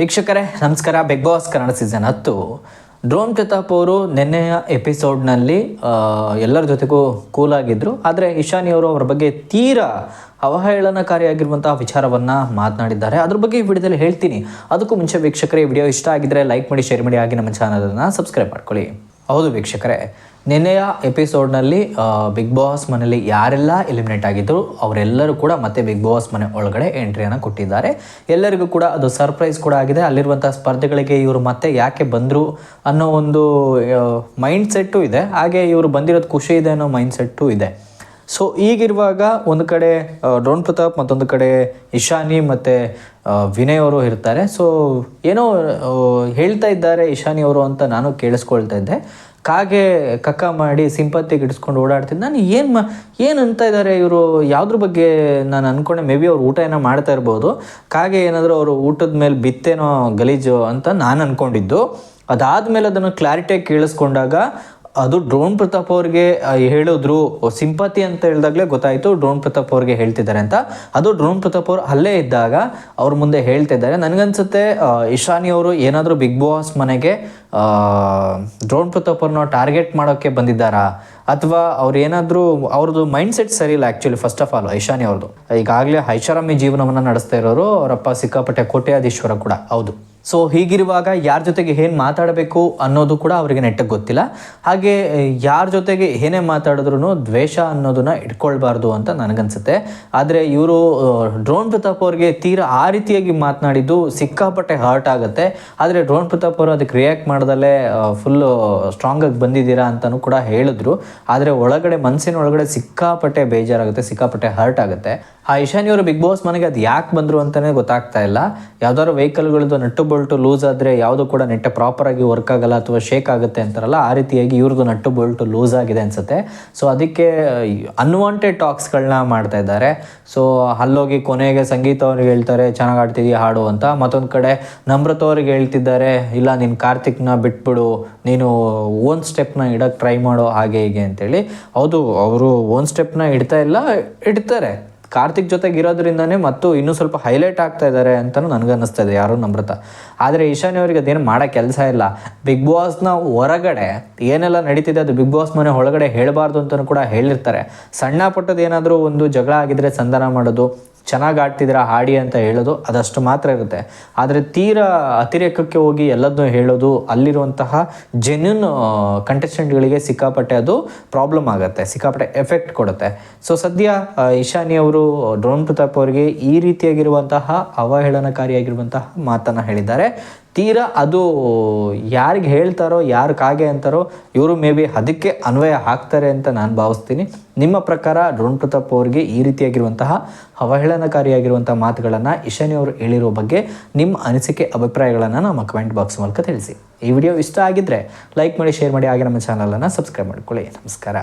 ವೀಕ್ಷಕರೇ, ನಮಸ್ಕಾರ. Big Boss Kannada season ಹತ್ತು. ಡ್ರೋನ್ ಪ್ರತಾಪ್ ಅವರು ನಿನ್ನೆಯ ಎಪಿಸೋಡ್ನಲ್ಲಿ ಎಲ್ಲರ ಜೊತೆಗೂ ಕೂಲ್ ಆಗಿದ್ರು. ಆದರೆ ಇಶಾನಿ ಅವರು ಅವರ ಬಗ್ಗೆ ತೀರಾ ಅವಹೇಳನಕಾರಿಯಾಗಿರುವಂತಹ ವಿಚಾರವನ್ನು ಮಾತನಾಡಿದ್ದಾರೆ. ಅದ್ರ ಬಗ್ಗೆ ಈ ವಿಡಿಯೋದಲ್ಲಿ ಹೇಳ್ತೀನಿ. ಅದಕ್ಕೂ ಮುಂಚೆ ವೀಕ್ಷಕರೇ ವಿಡಿಯೋ ಇಷ್ಟ ಆಗಿದ್ದರೆ ಲೈಕ್ ಮಾಡಿ, ಶೇರ್ ಮಾಡಿ. ಆಗಿ ನಮ್ಮ ಚಾನಲನ್ನು ಸಬ್ಸ್ಕ್ರೈಬ್ ಮಾಡ್ಕೊಳ್ಳಿ. ಹೌದು ವೀಕ್ಷಕರೇ, ನಿನ್ನೆಯ ಎಪಿಸೋಡ್ನಲ್ಲಿ ಬಿಗ್ ಬಾಸ್ ಮನೆಯಲ್ಲಿ ಯಾರೆಲ್ಲ ಎಲಿಮಿನೇಟ್ ಆಗಿದ್ರು, ಅವರೆಲ್ಲರೂ ಕೂಡ ಮತ್ತೆ ಬಿಗ್ ಬಾಸ್ ಮನೆ ಒಳಗಡೆ ಎಂಟ್ರಿಯನ್ನು ಕೊಟ್ಟಿದ್ದಾರೆ. ಎಲ್ಲರಿಗೂ ಕೂಡ ಅದು ಸರ್ಪ್ರೈಸ್ ಕೂಡ ಆಗಿದೆ. ಅಲ್ಲಿರುವಂಥ ಸ್ಪರ್ಧೆಗಳಿಗೆ ಇವರು ಮತ್ತೆ ಯಾಕೆ ಬಂದರು ಅನ್ನೋ ಒಂದು ಮೈಂಡ್ ಸೆಟ್ಟು ಇದೆ. ಹಾಗೆ ಇವರು ಬಂದಿರೋದು ಖುಷಿ ಇದೆ ಅನ್ನೋ ಮೈಂಡ್ ಸೆಟ್ಟು ಇದೆ. ಸೊ ಈಗಿರುವಾಗ ಒಂದು ಕಡೆ ಡ್ರೋನ್ ಪ್ರತಾಪ್ ಮತ್ತೊಂದು ಕಡೆ ಇಶಾನಿ ಮತ್ತು ವಿನಯ್ ಅವರು ಇರ್ತಾರೆ. ಸೊ ಏನೋ ಹೇಳ್ತಾ ಇದ್ದಾರೆ ಇಶಾನಿ ಅವರು ಅಂತ ನಾನು ಕೇಳಿಸ್ಕೊಳ್ತಾ ಇದ್ದೆ. ಕಾಗೆ ಕಕ್ಕ ಮಾಡಿ ಸಿಂಪತ್ತಿಗೆ ಇಡಿಸ್ಕೊಂಡು ಓಡಾಡ್ತೀನಿ. ನಾನು ಏನು ಮಾ, ಏನು ಅಂತ ಇದ್ದಾರೆ ಇವರು? ಯಾವುದ್ರ ಬಗ್ಗೆ ನಾನು ಅಂದ್ಕೊಂಡೆ ಮೇ ಬಿ ಅವ್ರು ಊಟ ಏನೋ ಮಾಡ್ತಾ ಇರ್ಬೋದು. ಕಾಗೆ ಏನಾದರೂ ಅವರು ಊಟದ ಮೇಲೆ ಬಿತ್ತೇನೋ ಗಲೀಜು ಅಂತ ನಾನು ಅಂದ್ಕೊಂಡಿದ್ದು ಅದಾದಮೇಲೆ ಅದನ್ನು ಕ್ಲಾರಿಟಿಯಾಗಿ ಕೇಳಿಸ್ಕೊಂಡಾಗ ಅದು ಡ್ರೋನ್ ಪ್ರತಾಪ್ ಅವ್ರಿಗೆ ಹೇಳಿದ್ರು ಸಿಂಪತಿ ಅಂತ ಹೇಳಿದಾಗಲೇ ಗೊತ್ತಾಯಿತು ಡ್ರೋನ್ ಪ್ರತಾಪ್ ಅವ್ರಿಗೆ ಹೇಳ್ತಿದ್ದಾರೆ ಅಂತ. ಅದು ಡ್ರೋನ್ ಪ್ರತಾಪ್ ಅವ್ರು ಅಲ್ಲೇ ಇದ್ದಾಗ ಅವ್ರ ಮುಂದೆ ಹೇಳ್ತಿದ್ದಾರೆ ನನಗನ್ಸುತ್ತೆ ಇಶಾನಿ ಅವರು ಏನಾದರೂ ಬಿಗ್ ಬಾಸ್ ಮನೆಗೆ ಡ್ರೋನ್ ಪ್ರತಾಪ್ ಅವ್ರನ್ನ ಟಾರ್ಗೆಟ್ ಮಾಡೋಕ್ಕೆ ಬಂದಿದ್ದಾರಾ? ಅಥವಾ ಅವ್ರು ಏನಾದರೂ, ಅವ್ರದ್ದು ಮೈಂಡ್ ಸೆಟ್ ಸರಿ ಇಲ್ಲ actually first of all Aishani ಅವ್ರದ್ದು. ಈಗಾಗಲೇ ಐಷಾರಾಮಿ ಜೀವನವನ್ನು ನಡೆಸ್ತಾ ಇರೋರು, ಅವರಪ್ಪ ಸಿಕ್ಕಾಪಟ್ಟೆ ಕೋಟ್ಯಾಧೀಶ್ವರ ಕೂಡ. ಹೌದು. ಸೊ ಹೀಗಿರುವಾಗ ಯಾರ ಜೊತೆಗೆ ಏನು ಮಾತಾಡಬೇಕು ಅನ್ನೋದು ಕೂಡ ಅವರಿಗೆ ನೆಟ್ಟಗೆ ಗೊತ್ತಿಲ್ಲ. ಹಾಗೆ ಯಾರ ಜೊತೆಗೆ ಏನೇ ಮಾತಾಡಿದ್ರು ದ್ವೇಷ ಅನ್ನೋದನ್ನ ಇಟ್ಕೊಳ್ಬಾರ್ದು ಅಂತ ನನಗನ್ಸುತ್ತೆ. ಆದರೆ ಇವರು ಡ್ರೋನ್ ಪ್ರತಾಪ್ ಅವ್ರಿಗೆ ತೀರಾ ಆ ರೀತಿಯಾಗಿ ಮಾತನಾಡಿದ್ದು ಸಿಕ್ಕಾಪಟ್ಟೆ ಹರ್ಟ್ ಆಗುತ್ತೆ. ಆದರೆ ಡ್ರೋನ್ ಪ್ರತಾಪ್ ಅವರು ಅದಕ್ಕೆ ರಿಯಾಕ್ಟ್ ಮಾಡ್ದಲ್ಲೇ ಫುಲ್ಲು ಸ್ಟ್ರಾಂಗಾಗಿ ಬಂದಿದ್ದೀರಾ ಅಂತಲೂ ಕೂಡ ಹೇಳಿದ್ರು. ಆದರೆ ಒಳಗಡೆ ಮನಸ್ಸಿನ ಒಳಗಡೆ ಸಿಕ್ಕಾಪಟ್ಟೆ ಬೇಜಾರಾಗುತ್ತೆ, ಸಿಕ್ಕಾಪಟ್ಟೆ ಹರ್ಟ್ ಆಗುತ್ತೆ. ಆ ಇಶಾನಿ ಅವರು ಬಿಗ್ ಬಾಸ್ ಮನೆಗೆ ಅದು ಯಾಕೆ ಬಂದರು ಅಂತಲೇ ಗೊತ್ತಾಗ್ತಾ ಇಲ್ಲ. ಯಾವ್ದಾದ್ರು ವೆಹಿಕಲ್ಗಳದ್ದು ನಟ್ಟು ಬೋಲ್ಟು ಲೂಸ್ ಆದರೆ ಯಾವುದು ಕೂಡ ನೆಟ್ಟೆ ಪ್ರಾಪರಾಗಿ ವರ್ಕ್ ಆಗಲ್ಲ ಅಥವಾ ಶೇಕ್ ಆಗುತ್ತೆ ಅಂತಾರಲ್ಲ, ಆ ರೀತಿಯಾಗಿ ಇವ್ರದ್ದು ನಟ್ಟು ಬೋಲ್ಟು ಲೂಸ್ ಆಗಿದೆ ಅನಿಸುತ್ತೆ. ಸೊ ಅದಕ್ಕೆ ಅನ್ವಾಂಟೆಡ್ ಟಾಕ್ಸ್ಗಳನ್ನ ಮಾಡ್ತಾ ಇದ್ದಾರೆ. ಸೊ ಅಲ್ಲೋಗಿ ಕೊನೆಗೆ ಸಂಗೀತ ಅವ್ರಿಗೆ ಹೇಳ್ತಾರೆ, ಚೆನ್ನಾಗಿ ಆಡ್ತಿದೀಯಾ ಹಾಡು ಅಂತ. ಮತ್ತೊಂದು ಕಡೆ ನಮ್ರತ ಅವ್ರಿಗೆ ಹೇಳ್ತಿದ್ದಾರೆ, ಇಲ್ಲ, ನೀನು ಕಾರ್ತಿಕ್ನ ಬಿಟ್ಬಿಡು. ನೀನು ಓನ್ ಸ್ಟೆಪ್ನ ಇಡೋಕ್ಕೆ ಟ್ರೈ ಮಾಡೋ ಹಾಗೆ ಹೀಗೆ ಅಂತೇಳಿ. ಹೌದು, ಅವರು ಓನ್ ಸ್ಟೆಪ್ನ ಇಡ್ತಾ ಇಲ್ಲ, ಇಡ್ತಾರೆ. ಕಾರ್ತಿಕ್ ಜೊತೆಗೆ ಇರೋದ್ರಿಂದನೇ ಮತ್ತು ಇನ್ನೂ ಸ್ವಲ್ಪ ಹೈಲೈಟ್ ಆಗ್ತಾ ಇದ್ದಾರೆ ಅಂತಲೂ ನನಗನ್ನಿಸ್ತಾ ಇದೆ, ಯಾರು ನಮ್ರತ. ಆದರೆ ಈಶಾನ್ಯ ಅವರಿಗೆ ಅದೇನು ಮಾಡೋ ಕೆಲಸ ಇಲ್ಲ. ಬಿಗ್ ಬಾಸ್ನ ಹೊರಗಡೆ ಏನೆಲ್ಲ ನಡೀತಿದೆ ಅದು ಬಿಗ್ ಬಾಸ್ ಮನೆ ಒಳಗಡೆ ಹೇಳಬಾರ್ದು ಅಂತಲೂ ಕೂಡ ಹೇಳಿರ್ತಾರೆ. ಸಣ್ಣ ಪುಟ್ಟದ ಏನಾದರೂ ಒಂದು ಜಗಳ ಆಗಿದ್ರೆ ಸಂಧಾನ ಮಾಡೋದು ಚೆನ್ನಾಗಿ ಆಡ್ತಿದ್ದೀರಾ, ಹಾಡಿ ಅಂತ ಹೇಳೋದು ಅದಷ್ಟು ಮಾತ್ರ ಇರುತ್ತೆ. ಆದರೆ ತೀರಾ ಅತಿರೇಕಕ್ಕೆ ಹೋಗಿ ಎಲ್ಲದನ್ನೂ ಹೇಳೋದು ಅಲ್ಲಿರುವಂತಹ ಜೆನ್ಯೂನ್ ಕಂಟೆಸ್ಟೆಂಟ್ಗಳಿಗೆ ಸಿಕ್ಕಾಪಟ್ಟೆ ಅದು ಪ್ರಾಬ್ಲಮ್ ಆಗುತ್ತೆ, ಸಿಕ್ಕಾಪಟ್ಟೆ ಎಫೆಕ್ಟ್ ಕೊಡುತ್ತೆ. ಸೊ ಸದ್ಯ ಇಶಾನಿ ಅವರು, ಡ್ರೋನ್ ಪ್ರತಾಪ್ ಅವರಿಗೆ ಈ ರೀತಿಯಾಗಿರುವಂತಹ ಅವಹೇಳನಕಾರಿಯಾಗಿರುವಂತಹ ಮಾತನ್ನು ಹೇಳಿದ್ದಾರೆ. ತೀರಾ ಅದು ಯಾರಿಗೆ ಹೇಳ್ತಾರೋ, ಯಾರು ಕಾಗೆ ಅಂತಾರೋ, ಇವರು ಮೇ ಬಿ ಅದಕ್ಕೆ ಅನ್ವಯ ಹಾಕ್ತಾರೆ ಅಂತ ನಾನು ಭಾವಿಸ್ತೀನಿ. ನಿಮ್ಮ ಪ್ರಕಾರ ಡ್ರೋನ್ ಪ್ರತಾಪ್ ಅವರಿಗೆ ಈ ರೀತಿಯಾಗಿರುವಂತಹ ಅವಹೇಳನಕಾರಿಯಾಗಿರುವಂತಹ ಮಾತುಗಳನ್ನು ಇಶಾನಿ ಅವರು ಹೇಳಿರೋ ಬಗ್ಗೆ ನಿಮ್ಮ ಅನಿಸಿಕೆ, ಅಭಿಪ್ರಾಯಗಳನ್ನು ನಮ್ಮ ಕಮೆಂಟ್ ಬಾಕ್ಸ್ ಮೂಲಕ ತಿಳಿಸಿ. ಈ ವಿಡಿಯೋ ಇಷ್ಟ ಆಗಿದ್ದರೆ ಲೈಕ್ ಮಾಡಿ ಶೇರ್ ಮಾಡಿ, ಹಾಗೆ ನಮ್ಮ ಚಾನಲನ್ನು ಸಬ್ಸ್ಕ್ರೈಬ್ ಮಾಡ್ಕೊಳ್ಳಿ. ನಮಸ್ಕಾರ.